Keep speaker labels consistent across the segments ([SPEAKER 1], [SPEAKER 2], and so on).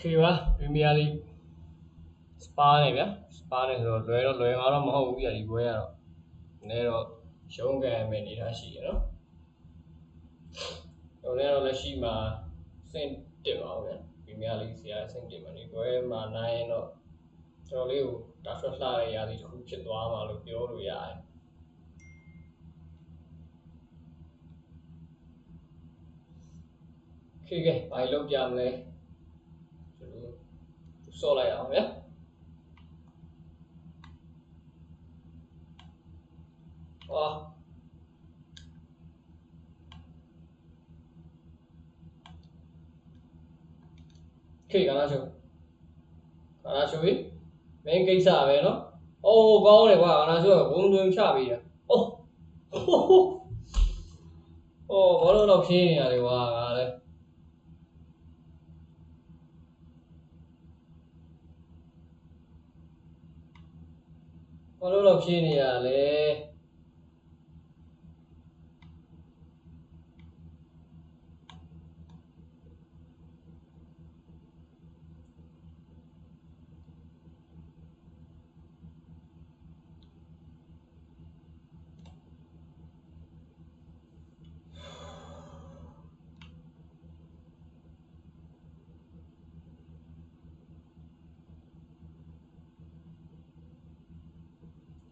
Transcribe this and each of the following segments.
[SPEAKER 1] ခေပါပရီးမီးယားလိစပါးနေဗျာစပါးနေဆိုတော့လွယ်တော့လွယ်မှာတော့မဟုတ်ဘူးပြဒီပွဲကတော့နည်းတော့ရှုံးကန်မယ်အနေထားရှိရနော်ဟိုလည်းတော့လက်ရှိမှာစင့်တက်ပါဦးဗျာပရီးမီးယားလိဆရာစင့်တက်မှာဒီပွဲမှာနိုင်ရင်တော့ကျွန်တော်လေးကိုဒါဆွတ်လှတဲ့ရာသီတစ်ခုဖြစ်သွားမှာလို့ပြောလို့ရတယ်ခေကဲဘာလို့ကြမလဲကျွန်တော် စော့လိုက်အောင်ဗျာ哇！ခေကလာချိုကလာချိုကြီးမင်းကိစ္စပဲနော်။အိုးကောင်းတယ်ကွာကလာချိုကဘုံသွင်းချပေးတာ။အိုး။အိုးဘာလို့တော့ဖြင်းနေရလဲကွာငါလည်း ဘာလို့တော့ဖြင်းနေရ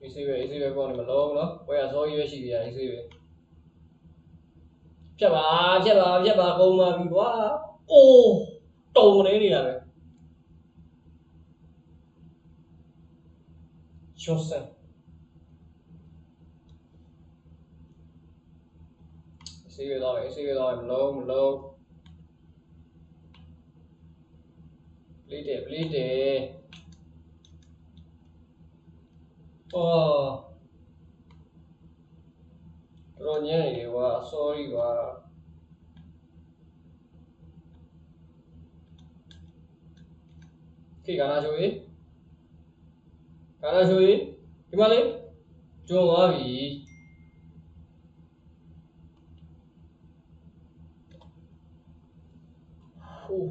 [SPEAKER 1] လဲ။အေးစေးပဲအေးစေးပဲကောင်းနေမလုံးနော်ဘွဲကစောကြီးပဲရှိသေးတယ်အေးစေးပဲဖြတ်ပါဖြတ်ပါဖြတ်ပါကုန်ပါပြီကွာအိုးတုံနေနေတာပဲချွတ်စံအေးစေးပဲတော့အေးစေးပဲတော့မလုံးမလုံးပလီတယ်ပလီတယ် အော်တော်ညံ့နေကွာ sorry ကွာခေကာနာချိုရေကာနာချိုရေဒီမလေးကျွန်းသွားပြီဟို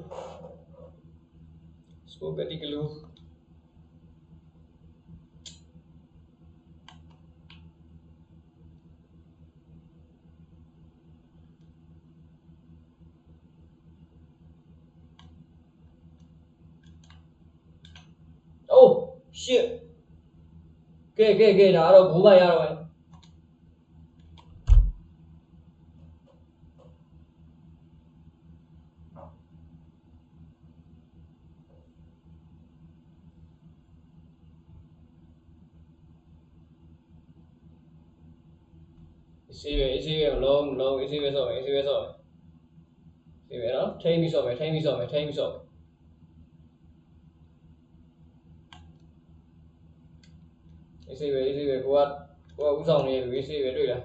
[SPEAKER 1] စပိုကတိကလူ Oh shit ကဲကဲကဲဒါကတော့ဘူးပါရတော့မယ်အစီပဲအစီပဲမလုံးမလုံးအစီပဲဆော့မယ်အစီပဲဆော့မယ်အစီပဲနော်ထိမ့်ပြီးဆော့မယ်ထိမ့်ပြီးဆော့မယ်ထိမ့်ပြီးဆော့မ အေးစေးပဲအေးစေးပဲကိုကကိုကဥဆောင်နေပြီအေးစေးပဲတွေ့လား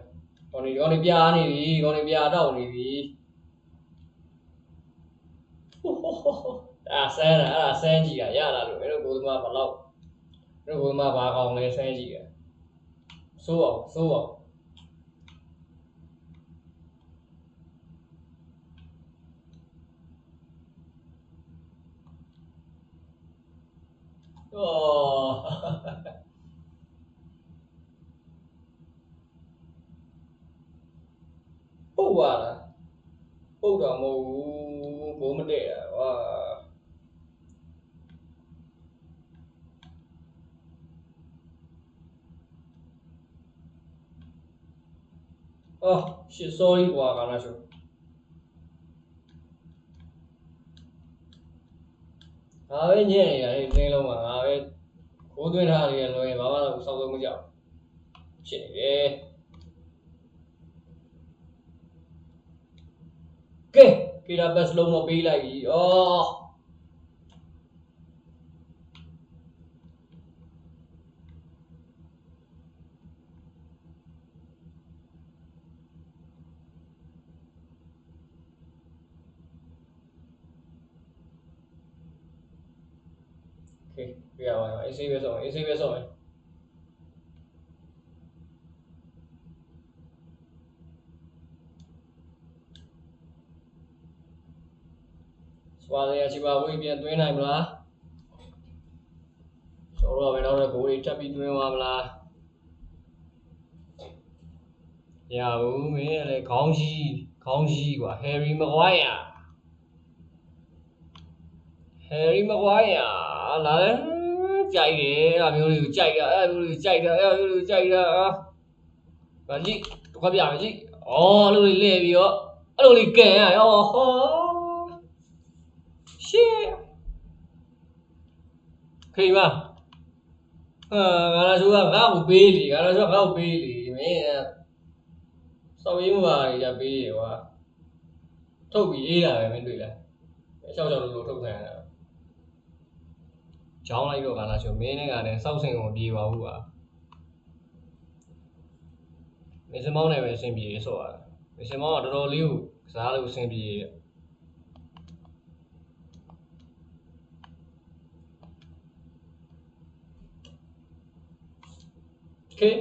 [SPEAKER 1] ကောင်းနေကောင်းနေပြားနေပြီကောင်းနေပြားတော့နေပြီဟိုဟိုဟိုဟိုအာဆန်းတာအဲ့ဒါဆန်းကြည့်တာရလာလို့မင်းတို့ကိုသမားဘလောက်မင်းတို့ကိုသမားဘာကောင်းလဲဆန်းကြည့်တာစိုးအောင်စိုးအောင်အော် ပုတ်သွားတာ ပုတ်တော့မဟုတ်ဘူးဘိုးမတည့်တာဝါအော်ရှစ် sorry ကွာကာနာရှုငါပဲညံ့နေတာဟဲ့တင်းလုံးမှာငါပဲခိုးသွင်းထားတယ်လွယ်ရင်ဘာမှတော့စောက်ဆုံးမကြောက်ဖြစ်နေတယ် Kira Beslow mobila y. ¡Oh! Okay, ahí sí ahí sí. คပြရပါမယ်အေးဆေးပဲဆော့မယ်အေးဆေးပဲဆော့မယ်စပါးရချီပါဝေးပြန်သွင်းနိုင်မလားကျော်တော့ပဲတော့ကိုယ်တွေတက်ပြီးသွင်းသွားမလားရဘူးမင်းလည်းခေါင်းကြီးခေါင်းကြီးကွာ Harry Maguire Harry Maguire လာလေကြိုက်တယ်အဲ့မျိုးလေးကိုကြိုက်တာအဲ့မျိုးလေးကိုကြိုက်တာအဲ့မျိုးလေးကိုကြိုက်တာအာဗာကြည့်တစ်ခွက်ပြမယ်ကြည့်ဩအဲ့လိုလေးလဲပြီးတော့အဲ့လိုလေးကန်ရရောဟော ရှေ့ခေမဟာငါလာဆိုကငါ့ကိုပေးလीငါလာဆိုကငါ့ကိုပေးလीမင်းစောက်ရင်းမပါရပေးရကွာထုတ်ပြီးအေးတာပဲမင်းတွေ့လားရှောက်ရှောက်လို့လို့ထုတ်ခံရတာကြောင်းလိုက်တော့ကလာချိုမင်းနဲ့ကလည်းစောက်စင်ကိုပြေးပါဘူးကွာမစ်စမောင်းနဲ့ပဲအဆင်ပြေဆိုရတာမစ်စမောင်းကတော်တော်လေးကိုကစားလို့အဆင်ပြေတယ် okay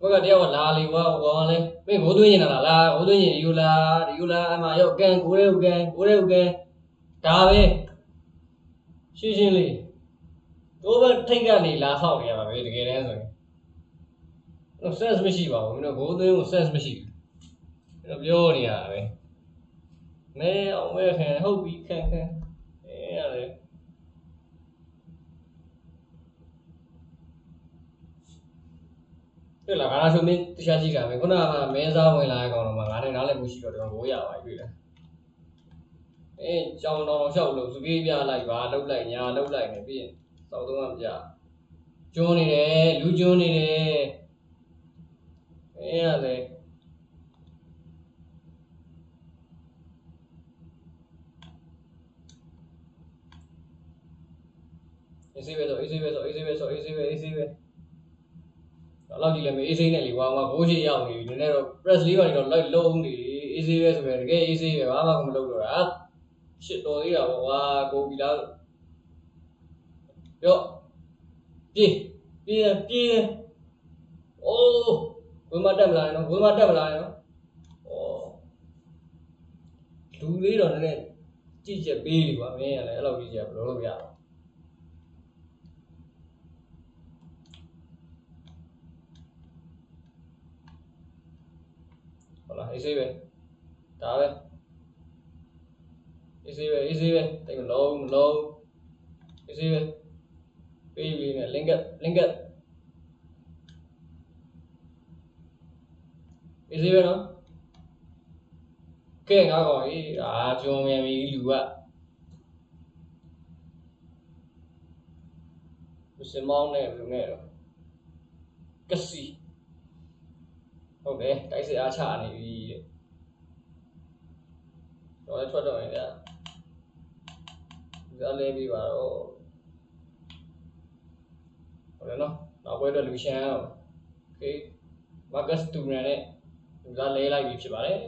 [SPEAKER 1] ဘကတရားကလာလေဝါကောလေမင်းဘိုးသွင်းနေတာလားလာဘိုးသွင်းနေဒီယူလားဒီယူလားအမရောက်ကံကိုရဲကံကိုရဲကံဒါပဲရှင်းရှင်းလေးတို့ဘထိတ်ကနေလာဆောက်နေရပါပဲတကယ်တမ်းဆိုရင်တော့ sense မရှိပါဘူးမင်းတို့ဘိုးသွင်းကို sense မရှိဘူးပြောနေရတာပဲမဲအောင်မဲခံဟုတ်ပြီခံခံ တွေ့လားငါလာဆိုမင်းတရားကြည့်တာပဲခုနကမင်းစားဝင်လာတဲ့ကောင်တော့ငါနဲ့နားလည်မှုရှိတော့ကျွန်တော်ဘိုးရပါပြီတွေ့လားအေးကြောင်တော်လျှောက်လို့စပြေးပြလိုက်ပါလှုပ်လိုက်ညာလှုပ်လိုက်နေပြီးရင်စောက်သုံးမှမကြကျွန်းနေတယ်လူကျွန်းနေတယ်အေးရတယ်အေးစေးပဲဆိုအေးစေးပဲဆိုအေးစေးပဲဆိုအေးစေးပဲအေးစေးပဲ တော့လောက်ကြည့်လိုက်မယ်အေးစေးနဲ့လေဝါဝါဘိုးရှိရောက်နေပြီနည်းနည်းတော့ press လေးပါတော့လိုက်လုံးနေအေးစေးပဲဆိုပဲတကယ်အေးစေးပဲဘာမှမလုပ်တော့တာရှစ်တော်သေးတာပေါ့ကွာကိုပြီလားရော့ပြေးပြေးရပြေးရအိုးဘယ်မှာတက်မလာနော်ဘယ်မှာတက်မလာနော်ဩလူလေးတော့နည်းနည်းကြည့်ချက်ပေးလေကွာမင်းကလည်းအဲ့လိုကြည့်ချက်ဘယ်လိုလုပ်ရအောင် ဟုတ်လားအေးစေးပဲဒါပဲ easy ပဲ easy ပဲတိတ်မလုံးမလုံး easy ပဲပေးပြီးနဲ့ link up link up easy ပဲနော်ကဲငါကောင်အေးအာဂျုံမြန်ပြီလူကစမောင်းနဲ့လူနဲ့တော့ကစီ ဟုတ်တယ်တိုက်စစ်အားချနေပြီတဲ့တော့လည်းထွက်တော့ရင်ကဒီအလဲပြီးပါတော့ဟုတ်တယ်နော်နောက်ပွဲအတွက်လူရှန်အောင် okay Marcus Thuram နဲ့ဒီကလဲလိုက်ပြီးဖြစ်ပါတယ်